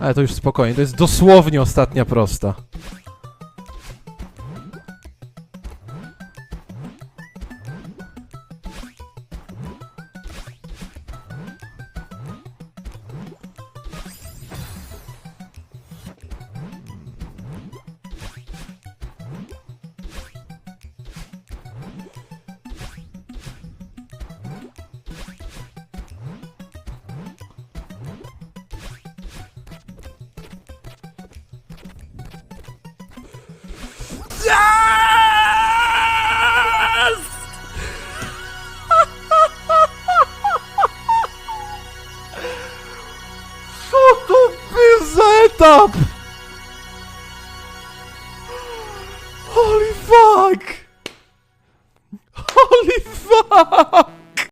Ale to już spokojnie, to jest dosłownie ostatnia prosta. Etap? Holy fuck! Holy fuck!